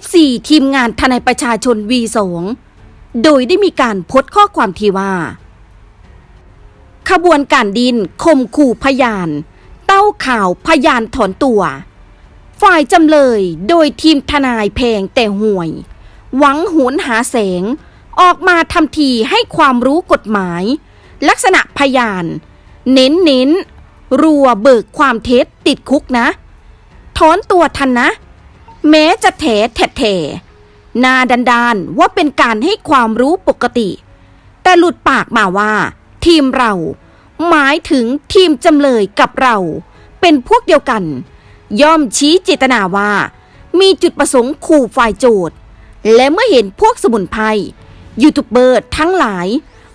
FC ทีมงานทนายประชาชน V2 โดยได้มีการโพสต์ข้อความที่ว่า ขบวนการดินข่มขู่พยาน เต้าข่าวพยานถอนตัว ฝ่ายจำเลยโดยทีมทนายแพงแต่ห่วย หวังหุนหาแสง ออกมาทำทีให้ความรู้กฎหมาย ลักษณะพยาน เน้นเน้นๆรัวเบิกความเท็จติดคุกนะ ถอนตัวทันนะ แม้จะแถแถแถนาดันดานว่าเป็นการให้ความรู้ปกติ แต่หลุดปากมาว่า ทีมเรา หมายถึงทีมจำเลยกับเรา เป็นพวกเดียวกัน ย่อมชี้เจตนาว่า มีจุดประสงค์ขู่ฝ่ายโจทย์ และเมื่อเห็นพวกสมุนไพรยูทูบเบอร์ทั้งหลาย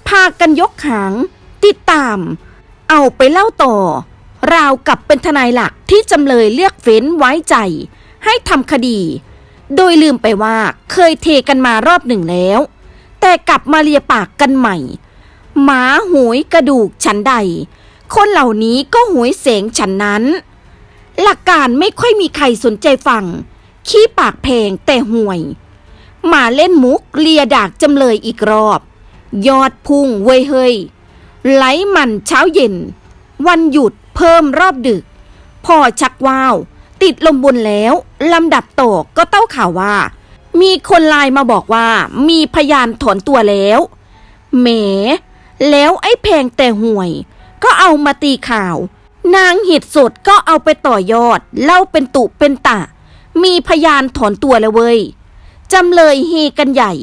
พากันยกหาง ติดตาม เอาไปเล่าต่อ ราวกับเป็นทนายหลักที่จำเลยเลือกเฟ้นไว้ใจ ให้ทำคดี โดยลืมไปว่าเคยเทกันมารอบหนึ่งแล้ว แต่กลับมาเลียปากกันใหม่ หมาหวยกระดูกฉันใด คนเหล่านี้ก็หวยเสงฉันนั้น หลักการไม่ค่อยมีใครสนใจฟัง ขี้ปากแพงแต่ห่วยมาเล่นมุกเลียดากจำเลยอีกรอบ ยอดพุ่งเว้ยเฮยไหลมันเช้าเย็น วันหยุดเพิ่มรอบดึก พอชักว้าว ติดลมบนแล้วลำดับต่อก็เต้าข่าวว่า มีคนไลน์มาบอกว่ามีพยานถอนตัวแล้วแหมแล้วไอ้แพงแต่ห่วย ก็เอามาตีข่าว นางเหิดสดก็เอาไปต่อยอด เล่าเป็นตุเป็นตะ มีพยานถอนตัวแล้วเว้ยจำเลยเฮกันใหญ่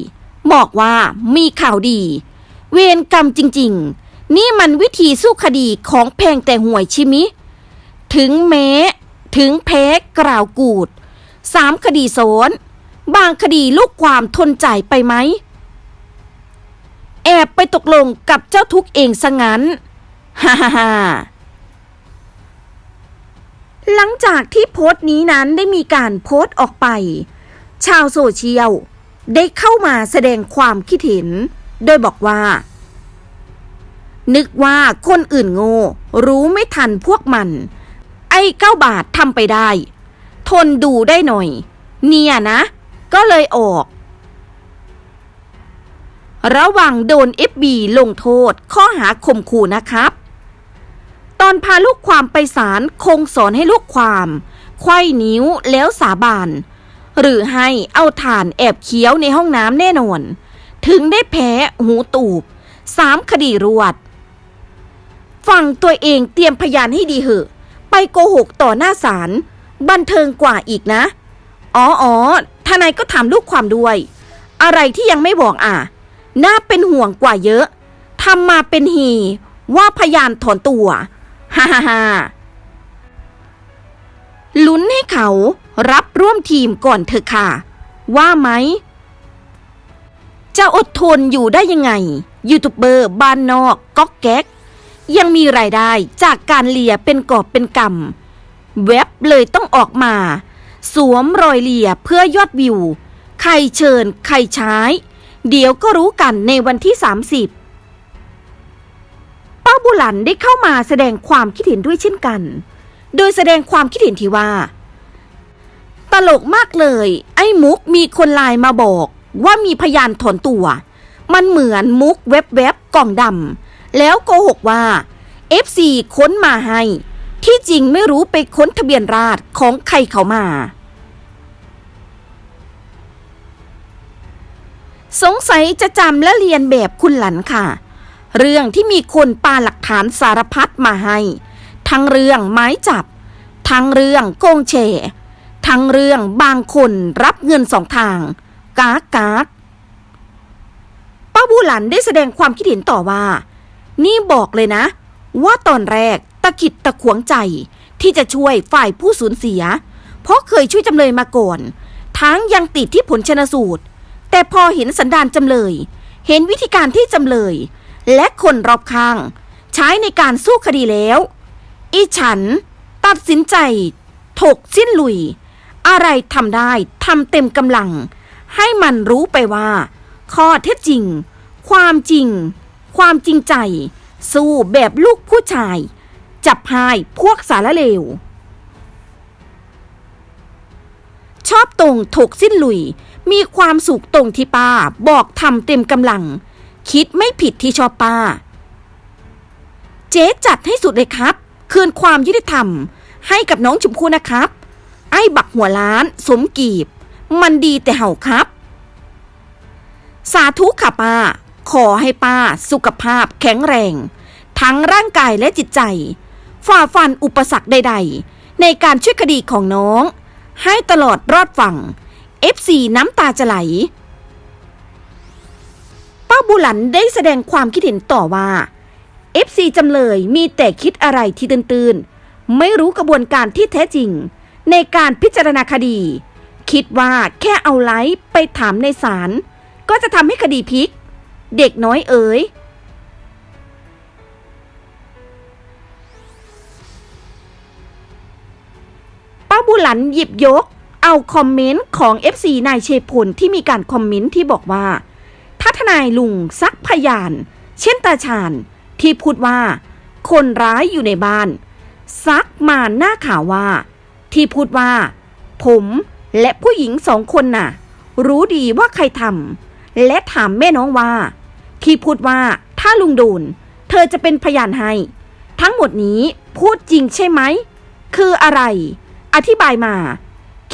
บอกว่ามีข่าวดี เวรกรรมจริง ๆ นี่มันวิธีสู้คดีของแพงแต่ห่วยชิมิ ถึงแม้ ถึงแพ้กล่าวกูดสามคดีโสน บางคดีลูกความทนใจไปไหม แอบไปตกลงกับเจ้าทุกเองซะงั้น ฮ่าฮ่าฮ่าหลังจากที่โพสต์นี้นั้นได้มีการโพสต์ออกไป ชาวโซเชียลได้เข้ามาแสดงความคิดเห็น โดยบอกว่า นึกว่าคนอื่นโง่รู้ไม่ทันพวกมัน ไอ้เก้าบาททำไปได้ ทนดูได้หน่อย เนี่ยนะ ก็เลยออก ระวังโดน FB ลงโทษข้อหาข่มขู่นะครับ ตอนพาลูกความไปศาลคงสอนให้ลูกความไขว้นิ้วแล้วสาบานหรือให้เอาถ่านแอบเคี้ยวในห้องน้ำแน่นอน ถึงได้แพ้หูตูบสามคดีรวดฟังตัวเองเตรียมพยานให้ดีเหอะ โกหกต่อหน้าศาลบันเทิงกว่าอีกนะ อ๋ออ๋อทนายก็ถามลูกความด้วย อะไรที่ยังไม่บอกอะ น่าเป็นห่วงกว่าเยอะทำมาเป็นฮีว่าพยานถอนตัว ฮ่าฮ่าฮ่าลุ้นให้เขารับร่วมทีมก่อนเถอะค่ะ ว่าไหม จะอดทนอยู่ได้ยังไง ยูทูบเบอร์บ้านนอกก๊อกแก๊ก ยังมีรายได้จากการเลียเป็นกอบเป็นกำเว็บเลยต้องออกมา สวมรอยเลียเพื่อยอดวิว ใครเชิญใครใช้ เดี๋ยวก็รู้กันในวันที่ 30 ป้าบุหลันได้เข้ามาแสดงความคิดเห็นด้วยเช่นกัน โดยแสดงความคิดเห็นที่ว่า ตลกมากเลย ไอ้มุกมีคนไลน์มาบอกว่ามีพยานถอนตัว มันเหมือนมุกเว็บเว็บกล่องดำ แล้วโกหกว่า FC ค้นมาให้ ที่จริงไม่รู้ไปค้นทะเบียนราษฎรของใครเขามา สงสัยจะจำและเรียนแบบคุณหลันค่ะ เรื่องที่มีคนปาหลักฐานสารพัดมาให้ ทั้งเรื่องไม้จับ ทั้งเรื่องโกงเฉทั้งเรื่องบางคนรับเงินสองทาง กากกากป้าบูหลันได้แสดงความคิดเห็นต่อว่า นี่บอกเลยนะ ว่าตอนแรกตะขิดตะขวงใจ ที่จะช่วยฝ่ายผู้สูญเสีย เพราะเคยช่วยจำเลยมาก่อน ทั้งยังติดที่ผลชนสูตร แต่พอเห็นสันดานจำเลย เห็นวิธีการที่จำเลย และคนรอบข้าง ใช้ในการสู้คดีแล้ว อีฉัน ตัดสินใจ ถกสิ้นลุย อะไรทำได้ทำเต็มกำลัง ให้มันรู้ไปว่า ข้อเท็จจริง ความจริง ความจริงใจ สู้แบบลูกผู้ชาย จับพายพวกสารเลว ชอบตรงถกสิ้นลุย มีความสุขตรงที่ป้าบอกทำเต็มกำลัง คิดไม่ผิดที่ชอบป้า เจ๊จัดให้สุดเลยครับ คืนความยุติธรรม ให้กับน้องชมพู่นะครับ ไอ้บักหัวล้าน สมกีบ มันดีแต่เห่าครับ สาธุค่ะป้า ขอให้ป้าสุขภาพแข็งแรง ทั้งร่างกายและจิตใจ ฝ่าฟันอุปสรรคใด ๆ ในการช่วยคดีของน้อง ให้ตลอดรอดฝั่ง FC น้ำตาจะไหล ป้าบุหลันได้แสดงความคิดเห็นต่อว่า FC จำเลยมีแต่คิดอะไรที่ตื่นๆ ไม่รู้กระบวนการที่แท้จริง ในการพิจารณาคดี คิดว่าแค่เอาไลฟ์ไปถามในศาลก็จะทำให้คดีพลิก เด็กน้อยเอ๋ย ป้าบุหลันหยิบยก เอาคอมเมนต์ของ FC นายเชพลที่มีการคอมเมนต์ที่บอกว่า ถ้าทนายลุงซักพยาน เช่นตาชาญที่พูดว่า คนร้ายอยู่ในบ้าน ซักมาหน้าข่าวว่า ที่พูดว่า ผมและผู้หญิงสองคนน่ะ รู้ดีว่าใครทำและถามแม่น้องว่า ที่พูดว่าถ้าลุงโดนเธอจะเป็นพยานให้ ทั้งหมดนี้พูดจริงใช่ไหม คืออะไร อธิบายมา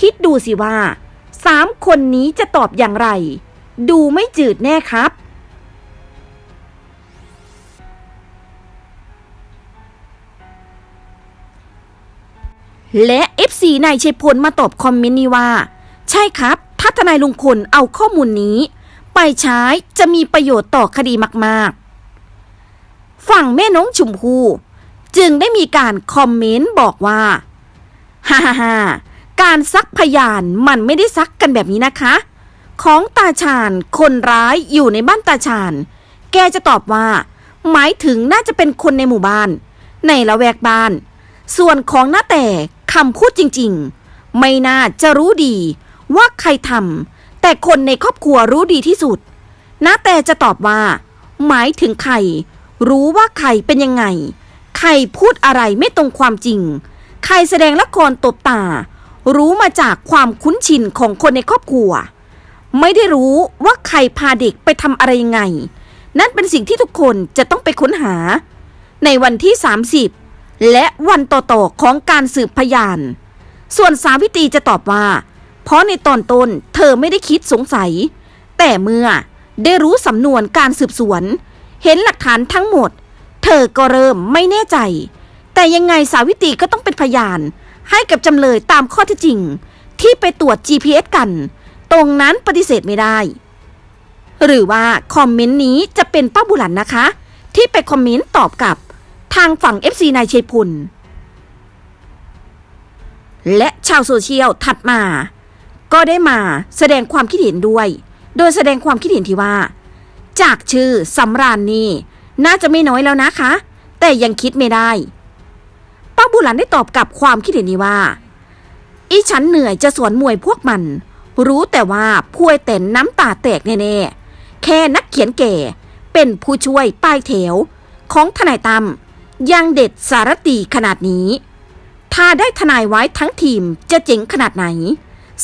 คิดดูสิว่าสามคนนี้จะตอบอย่างไร ดูไม่จืดแน่ครับ และ FC นายชัยพลมาตอบคอมเมนต์นี้ว่า ใช่ครับ ถ้าทนายลุงพลเอาข้อมูลนี้ ไปใช้จะมีประโยชน์ต่อคดีมาก ๆ ฝั่งแม่น้องชมพูจึงได้มีการคอมเมนต์บอกว่าฮ่าฮ่าฮ่าการซักพยานมันไม่ได้ซักกันแบบนี้นะคะ ของตาชาญคนร้ายอยู่ในบ้านตาชาญ แกจะตอบว่า หมายถึงน่าจะเป็นคนในหมู่บ้าน ในละแวกบ้าน ส่วนของหน้าแต่คำพูดจริง ๆ ไม่น่าจะรู้ดีว่าใครทำ แต่คนในครอบครัวรู้ดีที่สุดนาแต่จะตอบว่า หมายถึงใคร รู้ว่าใครเป็นยังไง ใครพูดอะไรไม่ตรงความจริง ใครแสดงละครตบตา รู้มาจากความคุ้นชินของคนในครอบครัว ไม่ได้รู้ว่าใครพาเด็กไปทำอะไรยังไง นั่นเป็นสิ่งที่ทุกคนจะต้องไปค้นหา ในวันที่ 30 และวันต่อๆของการสืบพยาน ส่วนสาวิตรีจะตอบว่า เพราะในตอนต้นเธอไม่ได้คิดสงสัย แต่เมื่อได้รู้สำนวนการสืบสวน เห็นหลักฐานทั้งหมด เธอก็เริ่มไม่แน่ใจ แต่ยังไงสาวิตรีก็ต้องเป็นพยาน ให้กับจำเลยตามข้อเท็จจริง ที่ไปตรวจ GPS กัน ตรงนั้นปฏิเสธไม่ได้ หรือว่าคอมเมนต์นี้จะเป็นป้าบุหลันนะคะ ที่ไปคอมเมนต์ตอบกับทางฝั่ง FC นายชัยพลและชาวโซเชียลถัดมา ก็ได้มาแสดงความคิดเห็นด้วย โดยแสดงความคิดเห็นที่ว่า จากชื่อสำราญนี่น่าจะไม่น้อยแล้วนะคะ แต่ยังคิดไม่ได้ ป้าบุหลันได้ตอบกลับความคิดเห็นนี้ว่า อีฉันเหนื่อยจะสวนมวยพวกมัน รู้แต่ว่าพวยเต็นน้ำตาแตกแน่ๆ แค่นักเขียนแก่เป็นผู้ช่วยป้ายแถวของทนายตั้มยังเด็ดสารตีขนาดนี้ ถ้าได้ทนายไว้ทั้งทีมจะเจ๋งขนาดไหน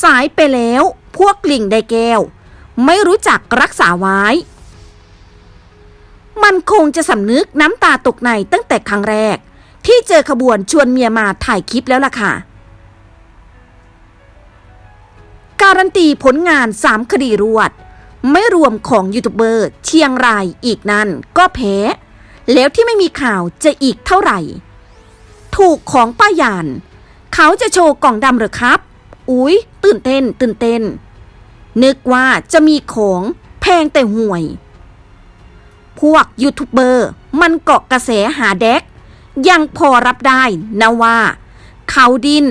สายไปแล้ว พวกลิงได้แก้ว ไม่รู้จักรักษาไว้ มันคงจะสำนึกน้ำตาตกในตั้งแต่ครั้งแรก ที่เจอขบวนชวนเมียมาถ่ายคลิปแล้วล่ะค่ะ การันตีผลงาน3คดีรวด ไม่รวมของยูทูบเบอร์เชียงรายอีกนั้นก็แพ้ แล้วที่ไม่มีข่าวจะอีกเท่าไหร่ ถูกของป้ายาน เขาจะโชว์กล่องดำหรือครับ อุ๊ย ตื่นเต้น ตื่นเต้น นึกว่าจะมีของแพงแต่ห่วย พวกยูทูบเบอร์มันเกาะกระแสหาแดก ยังพอรับได้นะว่า เขาดิน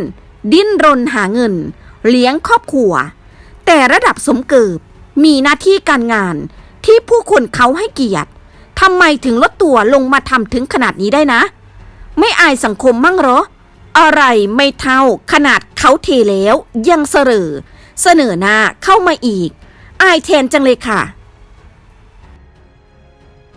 ดิ้นรนหาเงิน เลี้ยงครอบครัว แต่ระดับสมเกิบมีหน้าที่การงานที่ผู้คนเขาให้เกียรติทำไมถึงลดตัวลงมาทำถึงขนาดนี้ได้นะ ไม่อายสังคมมั่งหรอ อะไรไม่เท่าขนาดเขาเทแล้วยังเสรอเสนอหน้าเข้ามาอีก อายแทนจังเลยค่ะ